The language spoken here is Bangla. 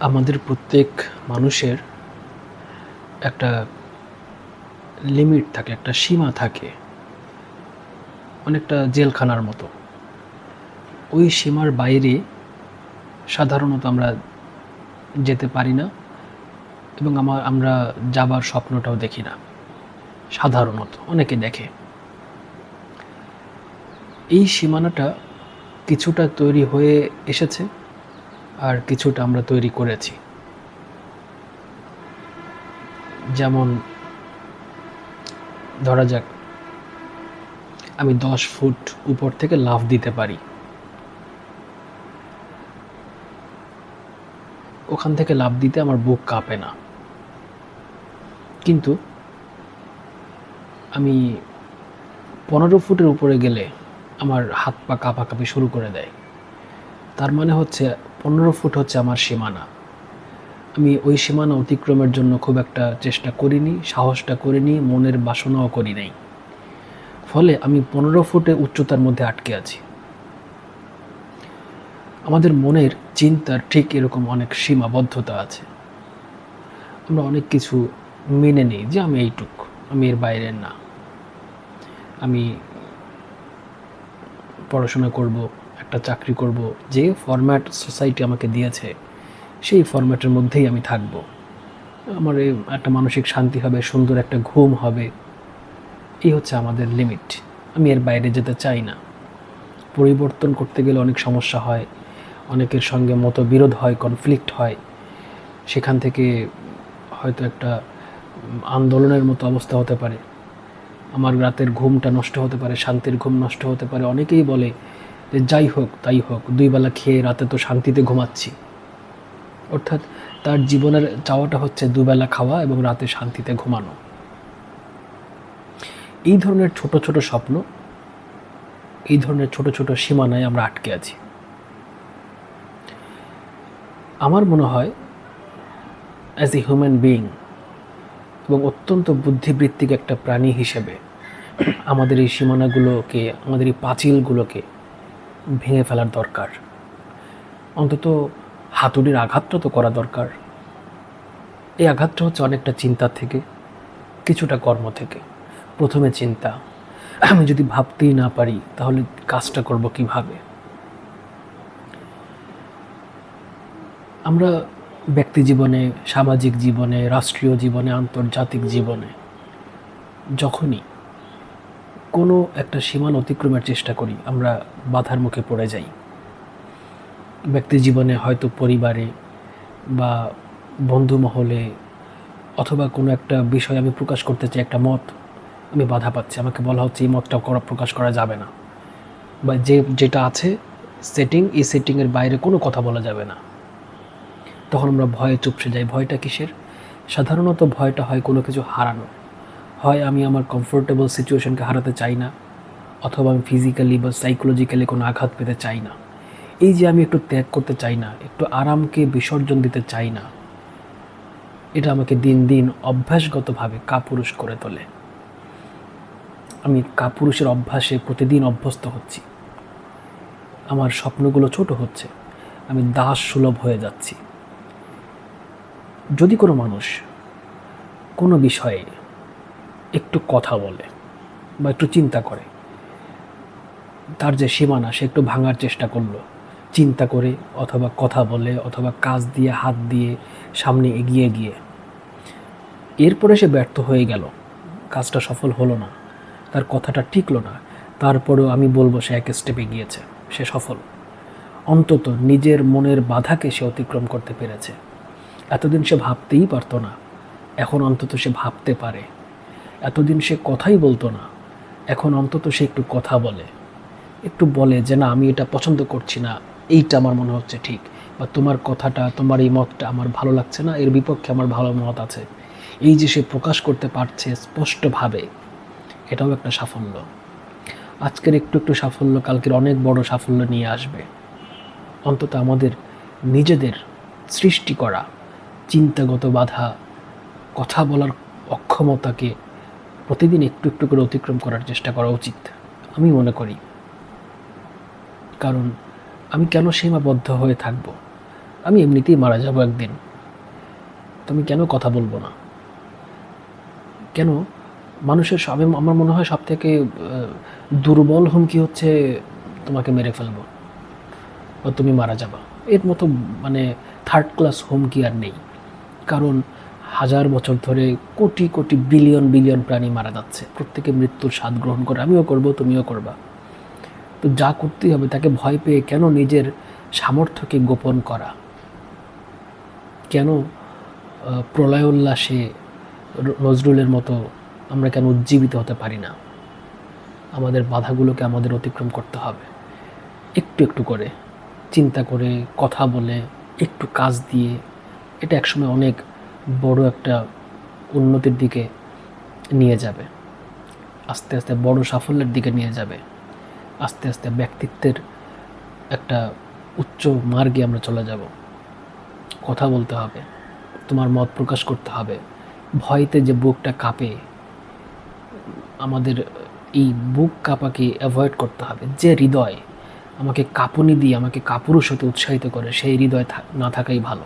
আমাদের প্রত্যেক মানুষের একটা লিমিট থাকে, একটা সীমা থাকে, অনেকটা জেলখানার মতো। ওই সীমার বাইরে সাধারণত আমরা যেতে পারি না এবং আমার আমরা যাবার স্বপ্নটাও দেখি না, সাধারণত অনেকে দেখে। এই সীমানাটা কিছুটা তৈরি হয়ে এসেছে। আর কিছুটা আমরা তৈরি করেছি। যেমন, ধরা যাক, আমি দশ ফুট উপর থেকে লাফ দিতে পারি। ওখান থেকে লাফ দিতে আমার বুক কাঁপে না। কিন্তু, আমি পনেরো ফুটের উপরে গেলে আমার হাত পা কাঁপাকাঁপি শুরু করে দেয়। তার মানে হচ্ছে পনেরো ফুট হচ্ছে আমার সীমানা। আমি ওই সীমানা অতিক্রমের জন্য খুব একটা চেষ্টা করিনি, সাহসটা করিনি, মনের বাসনাও করি নাই। ফলে আমি পনেরো ফুটে উচ্চতার মধ্যে আটকে আছি। আমাদের মনের চিন্তার ঠিক এরকম অনেক সীমাবদ্ধতা আছে। আমরা অনেক কিছু মেনে নিই যে আমি এইটুক, আমি এর বাইরের না। আমি পড়াশোনা করব একটা চাকরি করব যে ফরম্যাট সোসাইটি আমাকে দিয়েছে, সেই ফরম্যাটের মধ্যেই আমি থাকব। আমার একটা মানসিক শান্তি হবে, সুন্দর একটা ঘুম হবে। এই হচ্ছে আমাদের লিমিট আমি এর বাইরে যেতে চাই না। পরিবর্তন করতে গেলে অনেক সমস্যা হয়, অনেকের সঙ্গে মতবিরোধ হয় কনফ্লিক্ট হয়। সেখান থেকে হয়তো একটা আন্দোলনের মতো অবস্থা হতে পারে। আমার রাতের ঘুমটা নষ্ট হতে পারে, শান্তির ঘুম নষ্ট হতে পারে। অনেকেই বলে যে যাই হোক, তাই হোক, দুই বেলা খেয়ে রাতে তো শান্তিতে ঘুমাচ্ছি। অর্থাৎ তার জীবনের চাওয়াটা হচ্ছে দুবেলা খাওয়া এবং রাতে শান্তিতে ঘুমানো। এই ধরনের ছোট ছোট স্বপ্ন, এই ধরনের ছোট ছোট সীমানায় আমরা আটকে আছি। আমার মনে হয় অ্যাজ এ হিউম্যান বিইং এবং অত্যন্ত বুদ্ধিবৃত্তিক একটা প্রাণী হিসেবে, আমাদের এই সীমানাগুলোকে, আমাদের এই পাঁচিলগুলোকে ভেঙে ফেলার দরকার। অন্তত হাতুড়ির আঘাতটা তো করা দরকার। এই আঘাতটা হচ্ছে অনেকটা চিন্তা থেকে, কিছুটা কর্ম থেকে। প্রথমে চিন্তা, আমি যদি ভাবতেই না পারি, তাহলে কাজটা করব কীভাবে? আমরা ব্যক্তি জীবনে, সামাজিক জীবনে, রাষ্ট্রীয় জীবনে, আন্তর্জাতিক জীবনে, যখনই কোনো একটা সীমান অতিক্রমের চেষ্টা করি, আমরা বাধার মুখে পড়ে যাই। ব্যক্তি জীবনে হয়তো পরিবারে বা বন্ধু মহলে অথবা কোনো একটা বিষয় আমি প্রকাশ করতে চাই, একটা মত আমি বাধা পাচ্ছি, আমাকে বলা হচ্ছে এই মতটা করা, প্রকাশ করা যাবে না। বা যে, যেটা আছে সেটিং এই সেটিংয়ের বাইরে কোনো কথা বলা যাবে না। তখন আমরা ভয়ে চুপসে যাই। ভয়টা কিসের? সাধারণত ভয়টা হয় কোনো কিছু হারানো হয় আমি আমার কমফোর্টেবল সিচুয়েশনকে হারাতে চাই না, অথবা আমি ফিজিক্যালি বা সাইকোলজিক্যালি কোনো আঘাত পেতে চাই না। এই যে আমি একটু ত্যাগ করতে চাই না, একটু আরামকে বিসর্জন দিতে চাই না, এটা আমাকে দিন দিন অভ্যাসগতভাবে কাপুরুষ করে তোলে। আমি কাপুরুষের অভ্যাসে প্রতিদিন অভ্যস্ত হচ্ছি। আমার স্বপ্নগুলো ছোট হচ্ছে, আমি দাস সুলভ হয়ে যাচ্ছি। যদি কোনো মানুষ কোনো বিষয়ে একটু কথা বলে বা একটু চিন্তা করে। তার যে সীমানা, সে একটু ভাঙার চেষ্টা করল। চিন্তা করে অথবা কথা বলে অথবা কাজ দিয়ে, হাত দিয়ে সামনে এগিয়ে গিয়ে। এরপরে সে ব্যর্থ হয়ে গেল। কাজটা সফল হলো না। তার কথাটা টিকলো না। তারপরেও আমি বলব সে এক স্টেপে গিয়েছে। সে সফল। অন্তত নিজের মনের বাধাকে সে অতিক্রম করতে পেরেছে। এতদিন সে ভাবতেই পারতো না। এখন অন্তত সে ভাবতে পারে। এতদিন সে কথাই বলতো না। এখন অন্তত সে একটু কথা বলে। একটু বলে যে, না, আমি এটা পছন্দ করছি না। এইটা আমার মনে হচ্ছে ঠিক। বা তোমার কথাটা, তোমার এই মতটা আমার ভালো লাগছে না। এর বিপক্ষে আমার ভালো মত আছে। এই যে সে প্রকাশ করতে পারছে স্পষ্টভাবে, এটাও একটা সাফল্য। আজকের একটু একটু সাফল্য, কালকের অনেক বড় সাফল্য নিয়ে আসবে। অন্তত আমাদের নিজেদের সৃষ্টি করা চিন্তাগত বাধা, কথা বলার অক্ষমতাকে প্রতিদিন একটু একটু করে অতিক্রম করার চেষ্টা করা উচিত, আমি মনে করি। কারণ আমি কেন সীমাবদ্ধ হয়ে থাকব? আমি এমনিতেই মারা যাব একদিন। তুমি কেন কথা বলব না? কেন? মানুষের সবে আমার মনে হয় সব থেকে দুর্বল হুমকি হচ্ছে তোমাকে মেরে ফেলব বা তুমি মারা যাবা। এর মতো মানে থার্ড ক্লাস হুমকি আর নেই। কারণ হাজার বছর ধরে কোটি কোটি বিলিয়ন বিলিয়ন প্রাণী মারা যাচ্ছে। প্রত্যেকে মৃত্যুর স্বাদ গ্রহণ করে, আমিও করব, তুমিও করবা। তো যা করতেই হবে, তাকে ভয় পেয়ে কেন নিজের সামর্থ্যকে গোপন করা? কেন প্রলয় উল্লাসে নজরুলের মতো আমরা কেন উজ্জীবিত হতে পারি না? আমাদের বাধাগুলোকে আমাদের অতিক্রম করতে হবে। একটু একটু করে, চিন্তা করে, কথা বলে, একটু কাজ দিয়ে, এটা একসময় অনেক বড় একটা উন্নতির দিকে নিয়ে যাবে। আস্তে আস্তে বড় সাফল্যের দিকে নিয়ে যাবে। আস্তে আস্তে ব্যক্তিত্বের একটা উচ্চ মার্গে আমরা চলে যাব। কথা বলতে হবে, তোমার মত প্রকাশ করতে হবে। ভয়তে যে বুকটা কাঁপে, আমাদের এই বুক কাঁপাকে অ্যাভয়েড করতে হবে। যে হৃদয় আমাকে কাঁপুনি দিয়ে, আমাকে কাপুরুষ হতে উৎসাহিত করে, সেই হৃদয় না থাকাই ভালো।